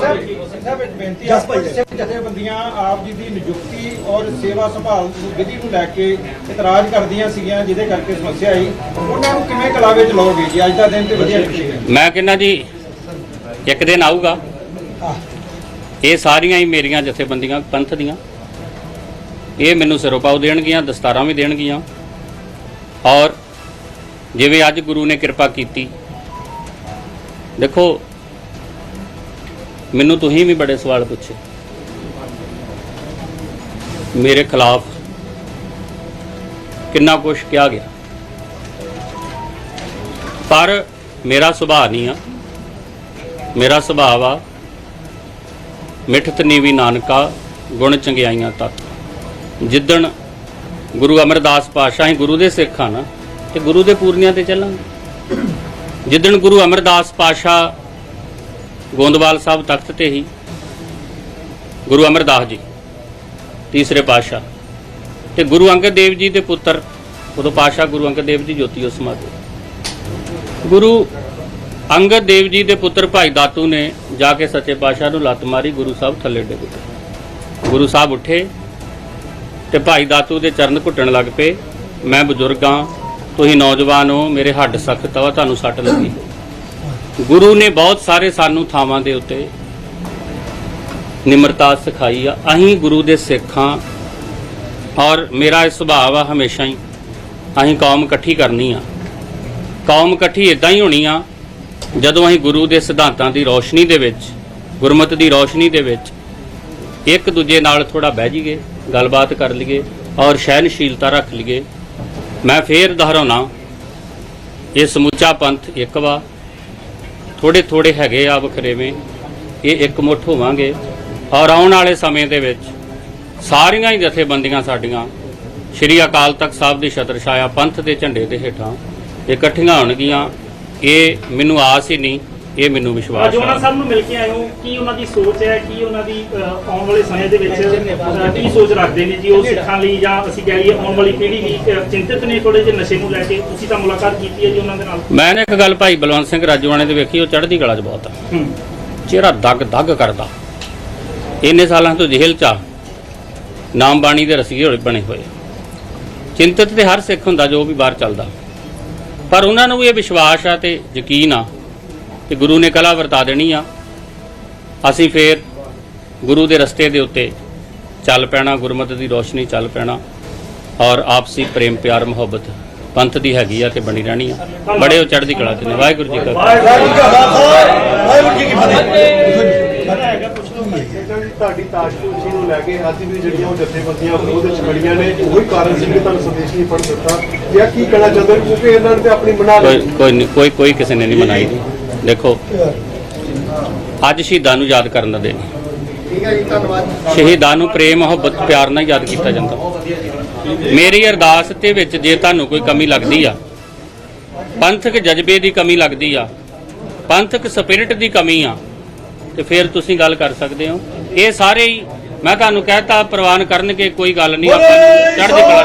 ਸਾਹਿਬ ਇੱਕ ਬੇਨਤੀ ਹੈ ਸਿੱਖ ਜਥੇਬੰਦੀਆਂ ਆਪ ਜੀ ਦੀ ਨਿਯੁਕਤੀ ਔਰ ਸੇਵਾ ਸੰਭਾਲ ਨੂੰ ਵਿਧੀ ਨੂੰ ਲੈ ਕੇ ਇਤਰਾਜ਼ ਕਰਦੀਆਂ ਸੀਗੀਆਂ ਜਿਹਦੇ ਕਰਕੇ ਸਮੱਸਿਆ ਆਈ। ਉਹਨਾਂ ਨੂੰ ਕਿਵੇਂ ਕਲਾਵੇ ਚ ਲਾਓਗੇ ਜੀ? ਅੱਜ ਦਾ ਦਿਨ ਤੇ ਵਧੀਆ ਨਿਕਲੇਗਾ ਮੈਂ ਕਹਿੰਦਾ ਜੀ ਇੱਕ ਦਿਨ ਆਊਗਾ। ਇਹ ਸਾਰੀਆਂ ਹੀ ਮੇਰੀਆਂ ਜਥੇਬੰਦੀਆਂ ਪੰਥ ਦੀਆਂ। ਇਹ ਮੈਨੂੰ ਸਿਰੋਪਾਉ ਦੇਣਗੀਆਂ ਦਸਤਾਰਾਂ ਵੀ ਦੇਣਗੀਆਂ। ਔਰ ਜਿਵੇਂ ਅੱਜ ਗੁਰੂ ਨੇ ਕਿਰਪਾ ਕੀਤੀ ਦੇਖੋ ਮੈਨੂੰ ਤੁਸੀਂ ਵੀ ਬੜੇ ਸਵਾਲ ਪੁੱਛੇ। ਮੇਰੇ ਖਿਲਾਫ ਕਿੰਨਾ ਕੁਝ ਕਿਹਾ ਗਿਆ। ਪਰ ਮੇਰਾ ਸੁਭਾਅ ਨਹੀਂ ਆ। ਮੇਰਾ ਸੁਭਾਅ ਆ ਮਿਠਤ ਨੀਵੀ ਨਾਨਕਾ ਗੁਣ ਚੰਗਿਆਈਆਂ ਤੱਕ। ਜਿੱਦਣ ਗੁਰੂ ਅਮਰਦਾਸ ਪਾਤਸ਼ਾਹ ਹੀ ਗੁਰੂ ਦੇ ਸਿੱਖ ਆ ਨਾ ਤੇ ਗੁਰੂ ਦੇ ਪੂਰਨਿਆਂ ਤੇ ਚੱਲਾਂਗੇ। ਜਿੱਦਣ ਗੁਰੂ ਅਮਰਦਾਸ ਪਾਤਸ਼ਾਹ ਗੋਂਦਵਾਲ ਸਾਹਿਬ ਤਖਤ ਤੇ ਹੀ ਗੁਰੂ ਅਮਰਦਾਸ ਜੀ, ਤੀਸਰੇ ਪਾਤਸ਼ਾਹ। ਤੇ ਗੁਰੂ ਅੰਗਦ ਦੇਵ ਜੀ ਦੇ ਪੁੱਤਰ, ਉਦੋਂ ਪਾਤਸ਼ਾਹ ਗੁਰੂ ਅੰਗਦ ਦੇਵ ਜੀ ਜੋਤੀ ਉਸ ਸਮਾਦੇ ਗੁਰੂ ਅੰਗਦ ਦੇਵ ਜੀ ਦੇ ਪੁੱਤਰ ਭਾਈ ਦਾਤੂ ਨੇ ਜਾ ਕੇ ਸੱਚੇ ਪਾਤਸ਼ਾਹ ਨੂੰ ਲੱਤ ਮਾਰੀ, ਗੁਰੂ ਸਾਹਿਬ ਥੱਲੇ ਡਿੱਗ ਗਏ ਗੁਰੂ ਸਾਹਿਬ ਉੱਠੇ ਤੇ ਭਾਈ ਦਾਤੂ ਦੇ ਚਰਨ ਘੁੱਟਣ ਲੱਗ ਪਏ। ਮੈਂ ਬਜ਼ੁਰਗਾਂ ਤੁਸੀਂ ਨੌਜਵਾਨ ਹੋ, ਮੇਰੇ ਹੱਡ ਸਖਤ ਆ, ਤੁਹਾਨੂੰ ਸੱਟ ਲੱਗੀ। ਗੁਰੂ ਨੇ ਬਹੁਤ ਸਾਰੇ ਸਾਨੂੰ ਥਾਵਾਂ ਦੇ ਉੱਤੇ ਨਿਮਰਤਾ ਸਿਖਾਈ ਆ। ਅਸੀਂ ਗੁਰੂ ਦੇ ਸਿੱਖਾਂ ਔਰ ਮੇਰਾ ਇਹ ਸੁਭਾਅ ਆ ਹਮੇਸ਼ਾ ਹੀ। ਅਸੀਂ ਕੌਮ ਇਕੱਠੀ ਕਰਨੀ ਆ। ਕੌਮ ਇਕੱਠੀ ਇਦਾਂ ਹੀ ਹੋਣੀ ਆ, ਜਦੋਂ ਅਸੀਂ ਗੁਰੂ ਦੇ ਸਿਧਾਂਤਾਂ ਦੀ ਰੌਸ਼ਨੀ ਦੇ ਵਿੱਚ, ਗੁਰਮਤ ਦੀ ਰੌਸ਼ਨੀ ਦੇ ਵਿੱਚ ਇੱਕ ਦੂਜੇ ਨਾਲ ਥੋੜਾ ਬਹਿ ਜਾਈਏ, ਗੱਲਬਾਤ ਕਰ ਲਈਏ ਔਰ ਸਹਿਨਸ਼ੀਲਤਾ ਰੱਖ ਲਈਏ, ਮੈਂ ਫੇਰ ਦੁਹਰਾਉਣਾ, ਇਹ ਸਮੁੱਚਾ ਪੰਥ ਇੱਕ ਵਾ। ਥੋੜੇ ਥੋੜੇ ਹੈਗੇ ਆ ਵਖਰੇਵੇਂ ਇਹ ਇਕਮੁੱਠ ਹੋਵਾਂਗੇ। ਔਰ ਆਉਣ ਵਾਲੇ ਸਮੇਂ ਦੇ ਵਿੱਚ ਸਾਰੀਆਂ ਹੀ ਜਥੇਬੰਦੀਆਂ ਸਾਡੀਆਂ, ਸ਼੍ਰੀ ਅਕਾਲ ਤਖਤ ਸਾਹਿਬ ਦੀ ਛਤਰ ਛਾਇਆ ਪੰਥ ਦੇ ਝੰਡੇ ਦੇ ਹੇਠਾਂ ਇਕੱਠੀਆਂ ਹੋਣਗੀਆਂ। ਇਹ ਮੈਨੂੰ ਆਸ ਹੀ ਨਹੀਂ ਇਹ ਮੈਨੂੰ ਵਿਸ਼ਵਾਸ ਅੱਜ ਉਹਨਾਂ ਸਾਹਿਬ ਨੂੰ ਮਿਲ ਕੇ ਆਏ ਹੋ ਕੀ ਉਹਨਾਂ ਦੀ ਸੋਚ ਹੈ ਕੀ ਉਹਨਾਂ ਦੀ ਆਉਣ ਵਾਲੇ ਸਮੇਂ ਦੇ ਵਿੱਚ ਕੀ ਸੋਚ ਰੱਖਦੇ ਨੇ ਜੀ ਉਹ ਸਿੱਖਾਂ ਲਈ ਜਾਂ ਅਸੀਂ ਕਹਿ ਲਈਏ ਆਉਣ ਵਾਲੀ ਪੀੜ੍ਹੀ ਲਈ ਚਿੰਤਿਤ ਨੇ ਥੋੜੇ ਜਿਹੇ ਨਸ਼ੇ ਨੂੰ ਲੈ ਕੇ ਤੁਸੀਂ ਤਾਂ ਮੁਲਾਕਾਤ ਕੀਤੀ ਹੈ ਜੀ ਉਹਨਾਂ ਦੇ ਨਾਲ? ਮੈਂ ਨਾ ਇੱਕ ਗੱਲ ਭਾਈ ਬਲਵੰਤ ਸਿੰਘ ਰਾਜੂਆਣੇ ਦੇ ਵੇਖੀ ਉਹ ਚੜ੍ਹਦੀ ਕਲਾ 'ਚ ਬਹੁਤ ਆ। ਹੂੰ। ਚਿਹਰਾ ਦਗ ਦਗ ਕਰਦਾ। ਇੰਨੇ ਸਾਲਾਂ ਤੋਂ ਜੇਲ੍ਹ 'ਚ ਆ। ਨਾਮ ਬਾਣੀ ਦੇ ਰਸੀਏ ਹੋਏ ਬਣੇ ਹੋਏ ਚਿੰਤਤ ਤੇ ਹਰ ਸਿੱਖ ਹੁੰਦਾ ਜੋ ਵੀ ਬਾਹਰ ਚੱਲਦਾ। ਪਰ ਉਹਨਾਂ ਨੂੰ ਵੀ ਇਹ ਵਿਸ਼ਵਾਸ ਆ ਤੇ ਯਕੀਨ ਆ ਕਿ ਗੁਰੂ ਨੇ ਕਲਾ ਵਰਤਾ ਦੇਣੀ ਆ। ਅਸੀਂ ਫੇਰ ਗੁਰੂ ਦੇ ਰਸਤੇ ਦੇ ਉੱਤੇ ਚੱਲ ਪੈਣਾ ਗੁਰਮਤਿ ਦੀ ਰੋਸ਼ਨੀ ਚੱਲ ਪੈਣਾ ਔਰ ਆਪਸੀ ਪ੍ਰੇਮ ਪਿਆਰ ਮੁਹੱਬਤ ਪੰਥ ਦੀ ਹੈਗੀ ਆ ਤੇ ਬਣੀ ਰਹਿਣੀ ਆ। ਬੜੇ ਉਹ ਚੜ੍ਹਦੀ ਕਲਾ ਚ ਨੇ। ਵਾਹਿਗੁਰੂ ਜੀ ਕਾ ਖਾਲਸਾ। ਵਾਹਿਗੁਰੂ ਜੀ ਕੀ ਫਤਿਹ। ਤੁਹਾਡੀ ਤਾਜਪੁਰ ਨੂੰ ਲੈ ਕੇ ਅੱਜ ਵੀ ਜਿਹੜੀਆਂ ਉਹ ਜਥੇਬੰਦੀਆਂ ਵਿਰੋਧ ਵਿੱਚ ਖੜੀਆਂ ਨੇ ਉਹੀ ਕਾਰਨ ਸੀ ਕਿ ਤੁਹਾਨੂੰ ਸੰਦੇਸ਼ ਨਹੀਂ ਪੜ ਦਿੱਤਾ। ਜਾਂ ਕੀ ਕਹਿਣਾ ਚਾਹੁੰਦੇ ਹੋ? ਕਿਉਂਕਿ ਇਹਨਾਂ ਨੇ ਤੇ ਆਪਣੀ ਬਣਾ ਕੋਈ ਲਈ ਕੋਈ ਨਹੀਂ ਕੋਈ ਕੋਈ ਕਿਸੇ ਨੇ ਨਹੀਂ ਮਨਾਈ ਦੇਖੋ, ਅੱਜ ਸ਼ਹੀਦਾਂ ਨੂੰ ਯਾਦ ਕਰਨ ਦਾ ਦਿਨ। ਠੀਕ ਹੈ ਜੀ ਧੰਨਵਾਦ ਸ਼ਹੀਦਾਂ ਨੂੰ ਪ੍ਰੇਮ, ਮੁਹੱਬਤ, ਪਿਆਰ ਨਾਲ ਯਾਦ ਕੀਤਾ ਜਾਂਦਾ। ਮੇਰੀ ਅਰਦਾਸ ਤੇ ਵਿੱਚ ਜੇ ਤੁਹਾਨੂੰ ਕੋਈ ਕਮੀ ਲੱਗਦੀ ਆ, ਪੰਥਕ ਜਜ਼ਬੇ ਦੀ ਕਮੀ ਲੱਗਦੀ ਆ, ਪੰਥਕ ਸਪਿਰਿਟ ਦੀ ਕਮੀ ਆ, ਤੇ ਫਿਰ ਤੁਸੀਂ ਗੱਲ ਕਰ ਸਕਦੇ ਹੋ। ਇਹ ਸਾਰੇ ਹੀ ਮੈਂ ਤੁਹਾਨੂੰ ਕਹਿਤਾ, ਪ੍ਰਵਾਨ ਕਰਨਗੇ, ਕੋਈ ਗੱਲ ਨਹੀਂ, ਆਪਾਂ ਨੂੰ ਚੜ੍ਹਦੀ ਕਲਾ